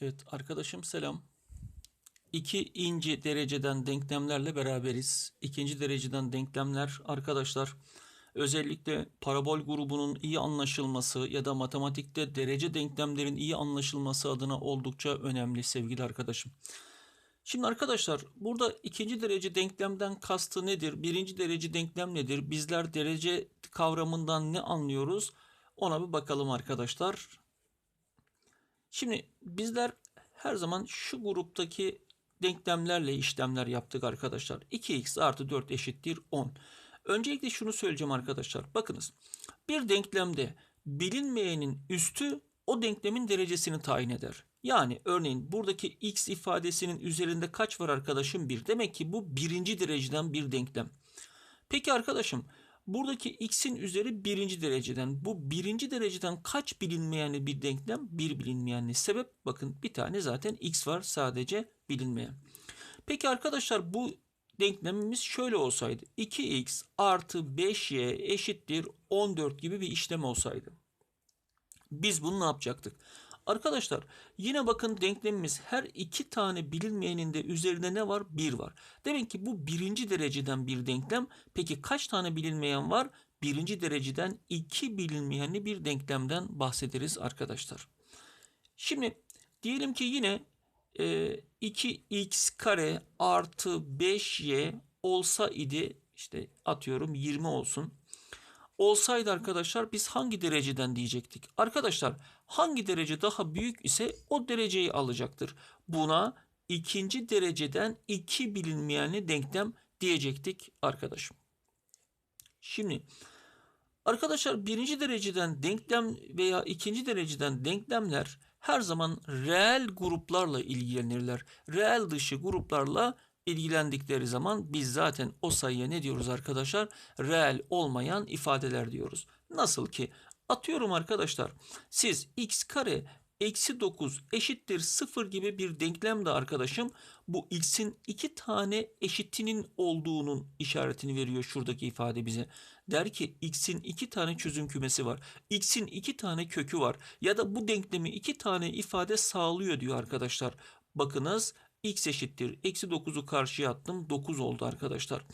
Evet arkadaşım selam. İki inci dereceden denklemlerle beraberiz. İkinci dereceden denklemler arkadaşlar özellikle parabol grubunun iyi anlaşılması ya da matematikte derece denklemlerin iyi anlaşılması adına oldukça önemli sevgili arkadaşım. Şimdi arkadaşlar burada ikinci derece denklemden kastı nedir? Birinci derece denklem nedir? Bizler derece kavramından ne anlıyoruz? Ona bir bakalım arkadaşlar. Şimdi bizler her zaman şu gruptaki denklemlerle işlemler yaptık arkadaşlar. 2x artı 4 eşittir 10. Öncelikle şunu söyleyeceğim arkadaşlar. Bakınız bir denklemde bilinmeyenin üstü o denklemin derecesini tayin eder. Yani örneğin buradaki x ifadesinin üzerinde kaç var arkadaşım? 1. Demek ki bu birinci dereceden bir denklem. Peki arkadaşım buradaki x'in üzeri birinci dereceden. Bu birinci dereceden kaç bilinmeyenli bir denklem? Bir bilinmeyenli. Sebep bakın bir tane zaten x var sadece bilinmeyen. Peki arkadaşlar bu denklemimiz şöyle olsaydı. 2x artı 5y eşittir 14 gibi bir işlem olsaydı. Biz bunu ne yapacaktık? Arkadaşlar yine bakın denklemimiz her iki tane bilinmeyenin de üzerinde ne var? 1 var. Demek ki bu birinci dereceden bir denklem. Peki kaç tane bilinmeyen var? Birinci dereceden iki bilinmeyenli bir denklemden bahsederiz arkadaşlar. Şimdi diyelim ki yine e, 2x kare artı 5y olsa idi işte atıyorum 20 olsun olsaydı arkadaşlar biz hangi dereceden diyecektik? Arkadaşlar hangi derece daha büyük ise o dereceyi alacaktır. Buna ikinci dereceden iki bilinmeyenli denklem diyecektik arkadaşım. Şimdi arkadaşlar birinci dereceden denklem veya ikinci dereceden denklemler her zaman reel gruplarla ilgilenirler. Reel dışı gruplarla ilgilendikleri zaman biz zaten o sayıya ne diyoruz arkadaşlar? Reel olmayan ifadeler diyoruz. Nasıl ki atıyorum arkadaşlar siz x kare eksi 9 eşittir 0 gibi bir denklemde arkadaşım bu x'in iki tane eşitinin olduğunun işaretini veriyor şuradaki ifade bize. Der ki x'in iki tane çözüm kümesi var. x'in iki tane kökü var. Ya da bu denklemi iki tane ifade sağlıyor diyor arkadaşlar. Bakınız x eşittir. Eksi 9'u karşıya attım. 9 oldu arkadaşlar.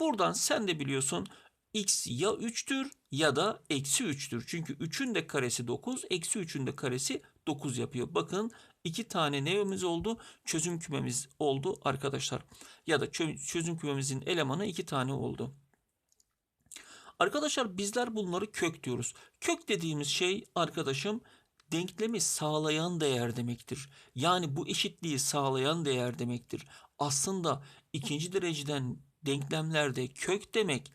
Buradan sen de biliyorsun x ya 3'tür ya da eksi 3'tür. Çünkü 3'ün de karesi 9, eksi 3'ün de karesi 9 yapıyor. Bakın iki tane neyimiz oldu? Çözüm kümemiz oldu arkadaşlar. Ya da çözüm kümemizin elemanı iki tane oldu. Arkadaşlar bizler bunları kök diyoruz. Kök dediğimiz şey arkadaşım denklemi sağlayan değer demektir. Yani bu eşitliği sağlayan değer demektir. Aslında ikinci dereceden denklemlerde kök demek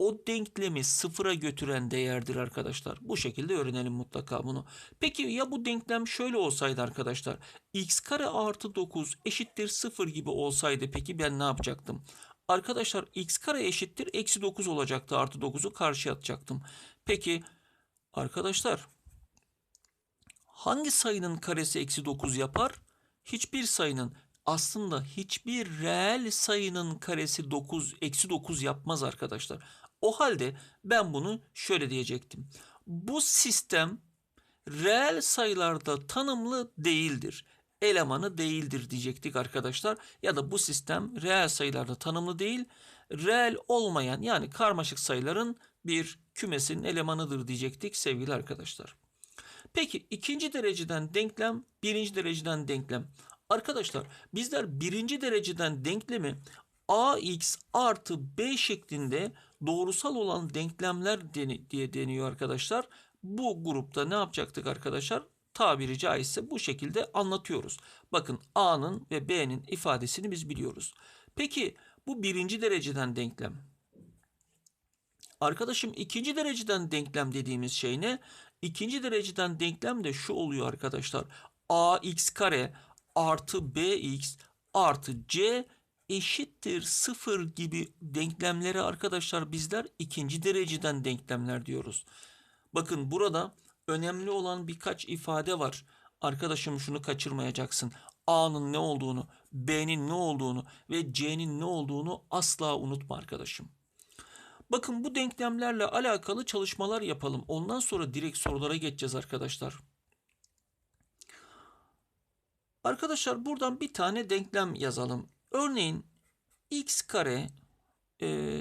o denklemi sıfıra götüren değerdir arkadaşlar. Bu şekilde öğrenelim mutlaka bunu. Peki ya bu denklem şöyle olsaydı arkadaşlar. x kare artı 9 eşittir 0 gibi olsaydı peki ben ne yapacaktım? Arkadaşlar x kare eşittir eksi 9 olacaktı. Artı 9'u karşıya atacaktım. Peki arkadaşlar hangi sayının karesi eksi 9 yapar? Hiçbir sayının aslında hiçbir reel sayının karesi 9 eksi 9 yapmaz arkadaşlar. O halde ben bunu şöyle diyecektim. Bu sistem reel sayılarda tanımlı değildir. Elemanı değildir diyecektik arkadaşlar. Ya da bu sistem reel sayılarda tanımlı değil, reel olmayan yani karmaşık sayıların bir kümesinin elemanıdır diyecektik sevgili arkadaşlar. Peki ikinci dereceden denklem, birinci dereceden denklem. Arkadaşlar bizler birinci dereceden denklemi ax artı b şeklinde doğrusal olan denklemler diye deniyor arkadaşlar. Bu grupta ne yapacaktık arkadaşlar? Tabiri caizse bu şekilde anlatıyoruz. Bakın a'nın ve b'nin ifadesini biz biliyoruz. Peki bu birinci dereceden denklem. Arkadaşım ikinci dereceden denklem dediğimiz şey ne? İkinci dereceden denklem de şu oluyor arkadaşlar. ax kare artı bx artı c eşittir sıfır gibi denklemleri arkadaşlar bizler ikinci dereceden denklemler diyoruz. Bakın burada önemli olan birkaç ifade var. Arkadaşım şunu kaçırmayacaksın. A'nın ne olduğunu, B'nin ne olduğunu ve C'nin ne olduğunu asla unutma arkadaşım. Bakın bu denklemlerle alakalı çalışmalar yapalım. Ondan sonra direkt sorulara geçeceğiz arkadaşlar. Arkadaşlar buradan bir tane denklem yazalım. Örneğin x kare e,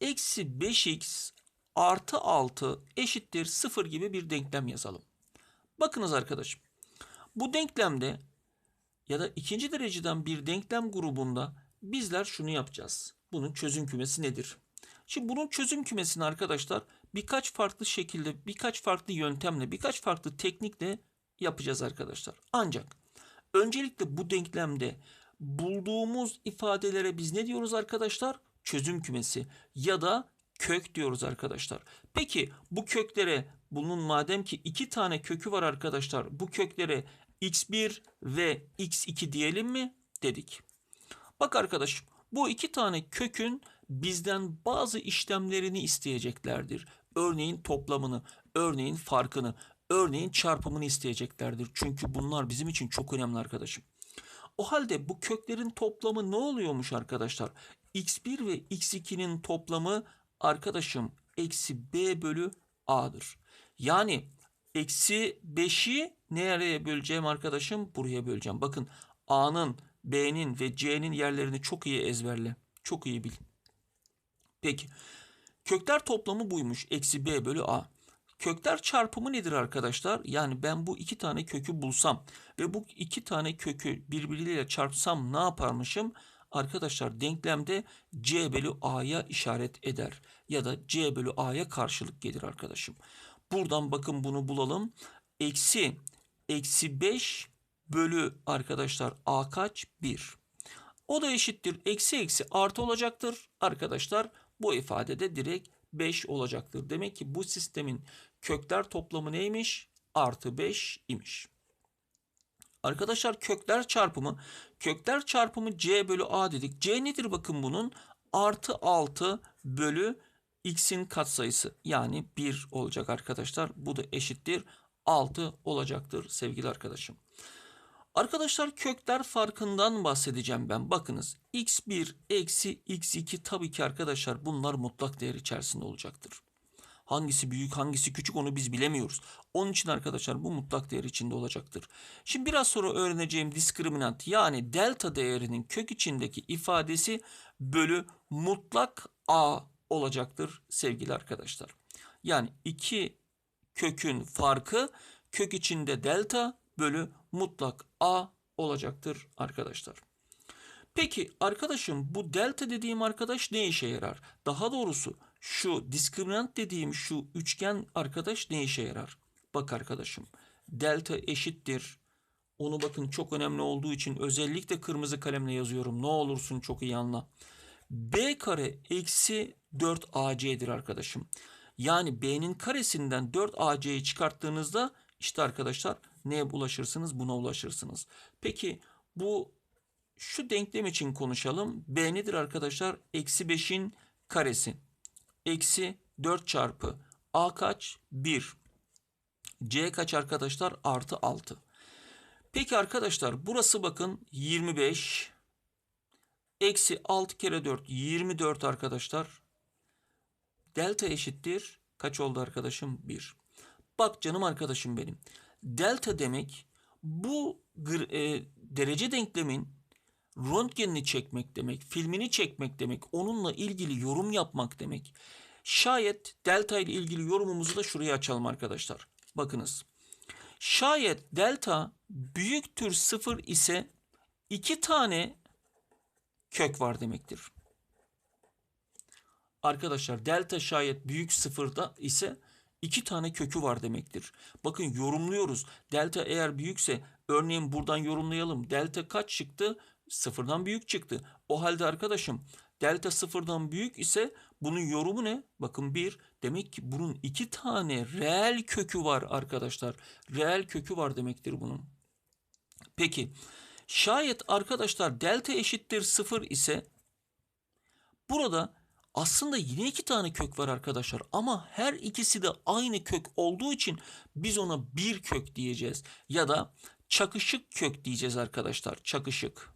eksi 5x artı 6 eşittir 0 gibi bir denklem yazalım. Bakınız arkadaşım. Bu denklemde ya da ikinci dereceden bir denklem grubunda bizler şunu yapacağız. Bunun çözüm kümesi nedir? Şimdi bunun çözüm kümesini arkadaşlar birkaç farklı şekilde, birkaç farklı yöntemle, birkaç farklı teknikle yapacağız arkadaşlar. Ancak öncelikle bu denklemde bulduğumuz ifadelere biz ne diyoruz arkadaşlar? Çözüm kümesi ya da kök diyoruz arkadaşlar. Peki bu köklere bunun madem ki iki tane kökü var arkadaşlar bu köklere x1 ve x2 diyelim mi? Dedik. Bak arkadaşım bu iki tane kökün bizden bazı işlemlerini isteyeceklerdir. Örneğin toplamını, örneğin farkını, örneğin çarpımını isteyeceklerdir. Çünkü bunlar bizim için çok önemli arkadaşım. O halde bu köklerin toplamı ne oluyormuş arkadaşlar? x1 ve x2'nin toplamı arkadaşım eksi b bölü a'dır. Yani eksi 5'i nereye böleceğim arkadaşım? Buraya böleceğim. Bakın a'nın, b'nin ve c'nin yerlerini çok iyi ezberle. Çok iyi bil. Peki. Kökler toplamı buymuş. Eksi b bölü a. Kökler çarpımı nedir arkadaşlar? Yani ben bu iki tane kökü bulsam ve bu iki tane kökü birbiriyle çarpsam ne yaparmışım? Arkadaşlar denklemde c bölü a'ya işaret eder. Ya da c bölü a'ya karşılık gelir arkadaşım. Buradan bakın bunu bulalım. Eksi, eksi 5 bölü arkadaşlar a kaç? 1. O da eşittir. Eksi eksi artı olacaktır. Arkadaşlar bu ifadede direkt 5 olacaktır. Demek ki bu sistemin kökler toplamı neymiş? Artı 5 imiş. Arkadaşlar kökler çarpımı. Kökler çarpımı c bölü a dedik. c nedir bakın bunun? Artı 6 bölü x'in katsayısı. Yani 1 olacak arkadaşlar. Bu da eşittir. 6 olacaktır sevgili arkadaşım. Arkadaşlar kökler farkından bahsedeceğim ben. Bakınız x1 eksi x2 tabii ki arkadaşlar bunlar mutlak değer içerisinde olacaktır. Hangisi büyük hangisi küçük onu biz bilemiyoruz. Onun için arkadaşlar bu mutlak değer içinde olacaktır. Şimdi biraz sonra öğreneceğim diskriminant yani delta değerinin kök içindeki ifadesi bölü mutlak a olacaktır sevgili arkadaşlar. Yani iki kökün farkı kök içinde delta bölü mutlak a olacaktır arkadaşlar. Peki arkadaşım bu delta dediğim arkadaş ne işe yarar? Daha doğrusu şu diskriminant dediğim şu üçgen arkadaş ne işe yarar? Bak arkadaşım delta eşittir. Onu bakın çok önemli olduğu için özellikle kırmızı kalemle yazıyorum. Ne olursun çok iyi anla. B kare eksi 4AC'dir arkadaşım. Yani B'nin karesinden 4AC'yi çıkarttığınızda işte arkadaşlar neye ulaşırsınız? Buna ulaşırsınız. Peki bu şu denklem için konuşalım. B nedir arkadaşlar? Eksi 5'in karesi. Eksi 4 çarpı A kaç? 1. C kaç arkadaşlar? Artı 6. Peki arkadaşlar burası bakın 25. Eksi 6 kere 4 24 arkadaşlar. Delta eşittir. Kaç oldu arkadaşım? 1. Bak canım arkadaşım benim. Delta demek bu e, derece denklemin röntgenini çekmek demek, filmini çekmek demek, onunla ilgili yorum yapmak demek. Şayet delta ile ilgili yorumumuzu da şuraya açalım arkadaşlar. Bakınız. Şayet delta büyüktür sıfır ise iki tane kök var demektir. Arkadaşlar delta şayet büyük sıfırda ise iki tane kökü var demektir. Bakın yorumluyoruz. Delta eğer büyükse örneğin buradan yorumlayalım. Delta kaç çıktı? Sıfırdan büyük çıktı. O halde arkadaşım delta sıfırdan büyük ise bunun yorumu ne? Bakın bir demek ki bunun iki tane reel kökü var arkadaşlar. Reel kökü var demektir bunun. Peki şayet arkadaşlar delta eşittir sıfır ise burada aslında yine iki tane kök var arkadaşlar ama her ikisi de aynı kök olduğu için biz ona bir kök diyeceğiz. Ya da çakışık kök diyeceğiz arkadaşlar. Çakışık.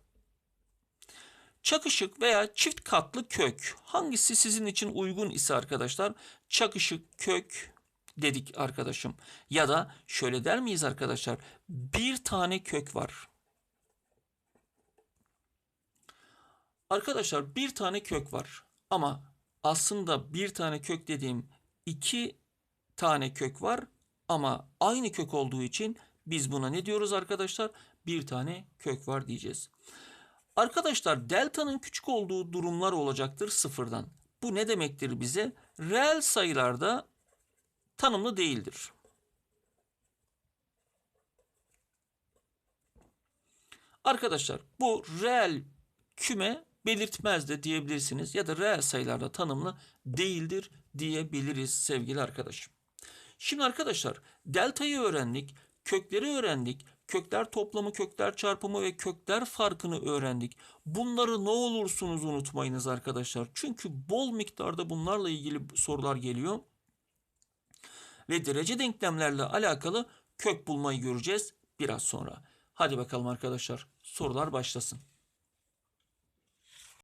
Çakışık veya çift katlı kök hangisi sizin için uygun ise arkadaşlar çakışık kök dedik arkadaşım. Ya da şöyle der miyiz arkadaşlar? Bir tane kök var. Arkadaşlar bir tane kök var. Ama aslında bir tane kök dediğim iki tane kök var. Ama aynı kök olduğu için biz buna ne diyoruz arkadaşlar? Bir tane kök var diyeceğiz. Arkadaşlar delta'nın küçük olduğu durumlar olacaktır sıfırdan. Bu ne demektir bize? Reel sayılarda tanımlı değildir. Arkadaşlar bu reel küme belirtmez de diyebilirsiniz ya da reel sayılarda tanımlı değildir diyebiliriz sevgili arkadaşım. Şimdi arkadaşlar deltayı öğrendik, kökleri öğrendik, kökler toplamı, kökler çarpımı ve kökler farkını öğrendik. Bunları ne olursunuz unutmayınız arkadaşlar. Çünkü bol miktarda bunlarla ilgili sorular geliyor. Ve derece denklemlerle alakalı kök bulmayı göreceğiz biraz sonra. Hadi bakalım arkadaşlar sorular başlasın.